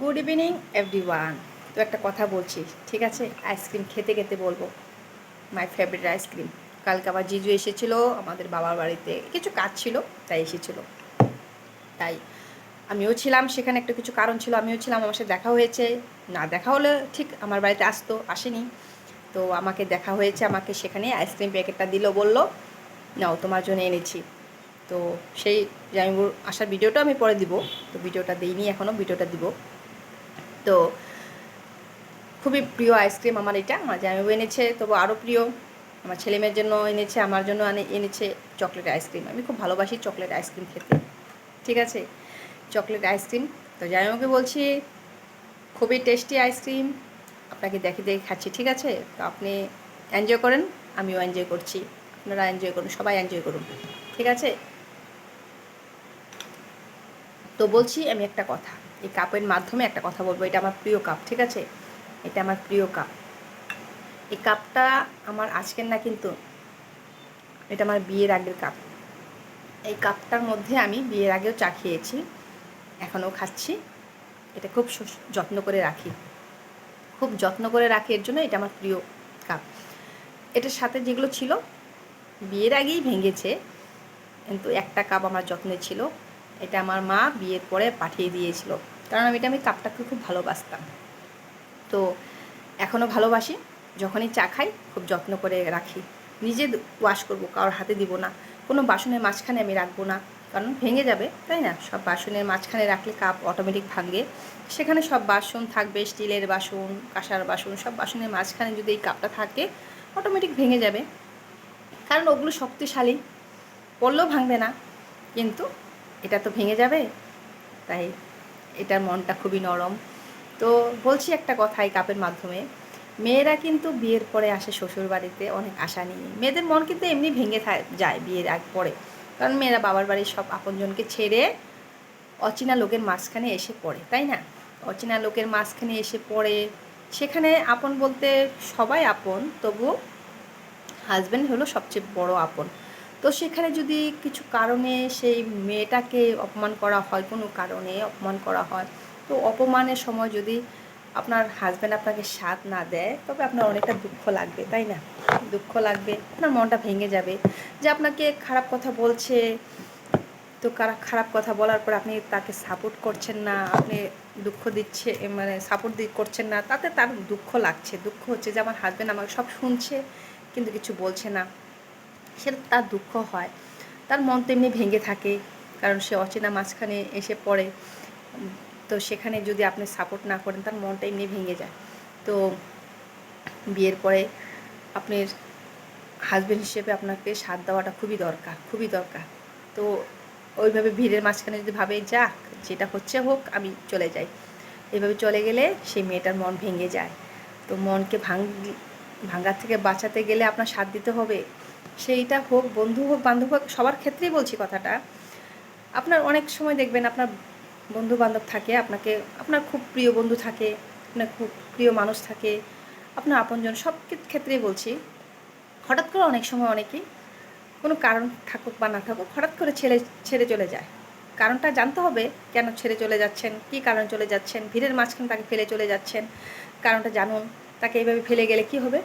Good evening every one তো একটা কথা বলছি, ঠিক আছে? আইসক্রিম খেতে খেতে বলব মাই ফেভারিট আইসক্রিম কালকে আবার জিজু এসেছিল, আমাদের বাবার বাড়িতে। কিছু কাজ ছিল, তাই এসেছিল। তাই আমিও ছিলাম, সেখানে একটা কিছু কারণ ছিল, আমিও ছিলাম, আমার সাথে দেখা হয়েছে। না দেখা হলে ঠিক আমার বাড়িতে আসতো, আসেনি। তো আমাকে দেখা হয়েছে, আমাকে সেখানে আইসক্রিম প্যাকেটটা দিল, বলল, নাও, তোমার জন্য এনেছি। তো সেই জামিবুর আসার ভিডিওটা আমি পরে দিব। তো ভিডিওটা দিইনি এখনও ভিডিওটা দিব। তো খুবই প্রিয় আইসক্রিম আমার এটা, আমার জামাইবাবু এনেছে তবু আরও প্রিয়। আমার ছেলে মেয়ের জন্য এনেছে, আমার জন্য এনেছে চকলেট আইসক্রিম। আমি খুব ভালোবাসি চকলেট আইসক্রিম খেতে। ঠিক আছে? Chocolate ice cream. তো জামাইবাবুকে বলছি, খুবই টেস্টি আইসক্রিম, আপনাকে দেখে দেখে খাচ্ছি, ঠিক আছে? তো আপনি এনজয় করেন, আমিও এনজয় করছি। আপনারা এনজয় করুন, সবাই এনজয় করুন। ঠিক আছে? তো বলছি আমি একটা কথা। এই কাপের মাধ্যমে একটা কথা বলব, এটা আমার প্রিয় কাপ, ঠিক আছে? এটা আমার প্রিয় কাপ। এই কাপটা আমার আজকের না কিন্তু, এটা আমার বিয়ের আগের কাপ। এই কাপটার মধ্যে আমি বিয়ের আগেও চা খেয়েছি, এখনও খাচ্ছি। এটা খুব যত্ন করে রাখি। খুব যত্ন করে রাখি, এর জন্য এটা আমার প্রিয় কাপ। এটার সাথে যেগুলো ছিল, বিয়ের আগেই ভেঙেছে, কিন্তু একটা কাপ আমার যত্নে ছিল। এটা আমার মা বিয়ের পরে পাঠিয়ে দিয়েছিল। কারণ আমি এটা, আমি কাপটাকে খুব ভালোবাসতাম। তো এখনও ভালোবাসি, যখনই চা খাই, খুব যত্ন করে রাখি। নিজে ওয়াশ করব, কারোর হাতে দিব না। কোনো বাসনের মাঝখানে আমি রাখব না, কারণ ভেঙে যাবে, তাই না? সব বাসনের মাঝখানে রাখলে কাপ অটোমেটিক ভাঙবে সেখানে সব বাসন থাকবে, স্টিলের বাসন, কাঁসার বাসন, সব বাসনের মাঝখানে যদি এই কাপটা থাকে অটোমেটিক ভেঙে যাবে। কারণ ওগুলো শক্তিশালী, পড়লেও ভাঙবে না, কিন্তু এটা তো ভেঙে যাবে, তাই এটার মনটা খুবই নরম। তো বলছি একটা কথা এই কাপের মাধ্যমে। মেয়েরা কিন্তু বিয়ের পরে আসে শ্বশুর বাড়িতে অনেক আশা নিয়ে। মেয়েদের মন কিন্তু এমনি ভেঙে যায় বিয়ের আগ পরে। কারণ মেয়েরা বাবার বাড়ির সব আপনজনকে ছেড়ে অচেনা লোকের মাঝখানে এসে পড়ে, তাই না? অচেনা লোকের মাঝখানে এসে পড়ে। সেখানে আপন বলতে সবাই আপন, তবু হাজব্যান্ড হলো সবচেয়ে বড় আপন। তো সেখানে যদি কিছু কারণে সেই মেয়েটাকে অপমান করা হয়, কোনো কারণে অপমান করা হয়, তো অপমানের সময় যদি আপনার হাজব্যান্ড আপনাকে সাথ না দেয়, তবে আপনার অনেকটা দুঃখ লাগবে, তাই না? দুঃখ লাগবে, আপনার মনটা ভেঙে যাবে যে আপনাকে খারাপ কথা বলছে। তো কারা খারাপ কথা বলার পর আপনি তাকে সাপোর্ট করছেন না, আপনি দুঃখ দিচ্ছে মানে সাপোর্ট করছেন না, তাতে তার দুঃখ লাগছে। দুঃখ হচ্ছে যে আমার হাজব্যান্ড আমাকে সব শুনছে, কিন্তু কিছু বলছে না। সেটা তার দুঃখ হয়। তার মন তো এমনি ভেঙে থাকে, কারণ সে অচেনা মাঝখানে এসে পড়ে। তো সেখানে যদি আপনি সাপোর্ট না করেন, তার মনটা এমনি ভেঙে যায়। তো বিয়ের পরে আপনার হাজব্যান্ড হিসেবে আপনাকে সাথ দেওয়াটা খুবই দরকার খুবই দরকার। তো ওইভাবে ভিড়ের মাঝখানে যদি ভাবে যাক, যেটা হচ্ছে হোক, আমি চলে যাই। এইভাবে চলে গেলে সেই মেয়েটার মন ভেঙে যায়। তো মনকে ভাঙ ভাঙার থেকে বাঁচাতে গেলে আপনার সাথ দিতে হবে। সেইটা হোক, বন্ধু হোক, বান্ধব হোক, সবার ক্ষেত্রেই বলছি কথাটা। আপনার অনেক সময় দেখবেন আপনার বন্ধু বান্ধব থাকে, আপনাকে, আপনার খুব প্রিয় বন্ধু থাকে, আপনার খুব প্রিয় মানুষ থাকে, আপনার আপনজন, সব ক্ষেত্রেই বলছি। হঠাৎ করে অনেক সময় অনেকেই কোনো কারণ থাকুক বা না থাকুক, হঠাৎ করে ছেড়ে ছেড়ে চলে যায়। কারণটা জানতে হবে, কেন ছেড়ে চলে যাচ্ছেন, কী কারণে চলে যাচ্ছেন, ভিড়ের মাঝখানে তাকে ফেলে চলে যাচ্ছেন, কারণটা জানুন, তাকে এইভাবে ফেলে গেলে কি হবে?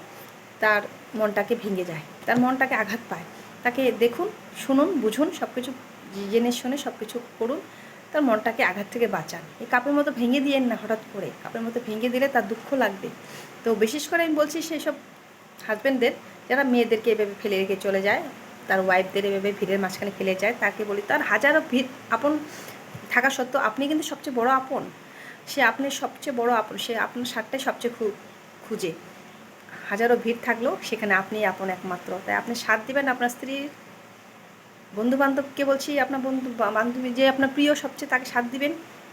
তার মনটাকে ভেঙে যায়, তার মনটাকে আঘাত পায়। তাকে দেখুন, শুনুন, বুঝুন সব কিছু জেনে শুনে সব কিছু করুন, তার মনটাকে আঘাত থেকে বাঁচান। এই কাপের মতো ভেঙে দিয়েন না হঠাৎ করে, কাপের মতো ভেঙে দিলে তার দুঃখ লাগবে। তো বিশেষ করে আমি বলছি সেই সব হাজব্যান্ডদের যারা মেয়েদেরকে এভাবে ফেলে রেখে চলে যায়, তার ওয়াইফদের এভাবে ভিড়ের মাঝখানে ফেলে যায়, তাকে বলি, তার হাজারো ভিড় আপন থাকা সত্ত্বেও আপনি কিন্তু সবচেয়ে বড় আপন। সে আপনি সবচেয়ে বড় আপন, সে আপনার স্বার্থটাই সবচেয়ে খুঁজে। হাজারো ভিড় থাকলেও সেখানে আপনি আপন একমাত্র। তাই আপনি সাথ দিবেন আপনার স্ত্রীর বন্ধু বান্ধবকে বলছি, আপনার বন্ধু বান্ধবী যে আপনার প্রিয় সবচেয়ে তাকে সাথ দিবেন।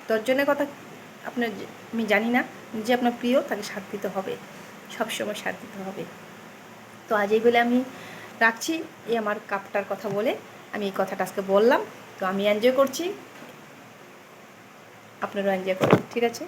দশজনের কথা আপনার আমি জানি না যে আপনার প্রিয় তাকে সাথ দিতে হবে। সবসময় সাথ দিতে হবে। তো আজ এই বলে আমি রাখছি। এই আমার কাপটার কথা বলে আমি এই কথাটা আজকে বললাম। তো আমি এনজয় করছি। আপনারাও এনজয় করুন, ঠিক আছে?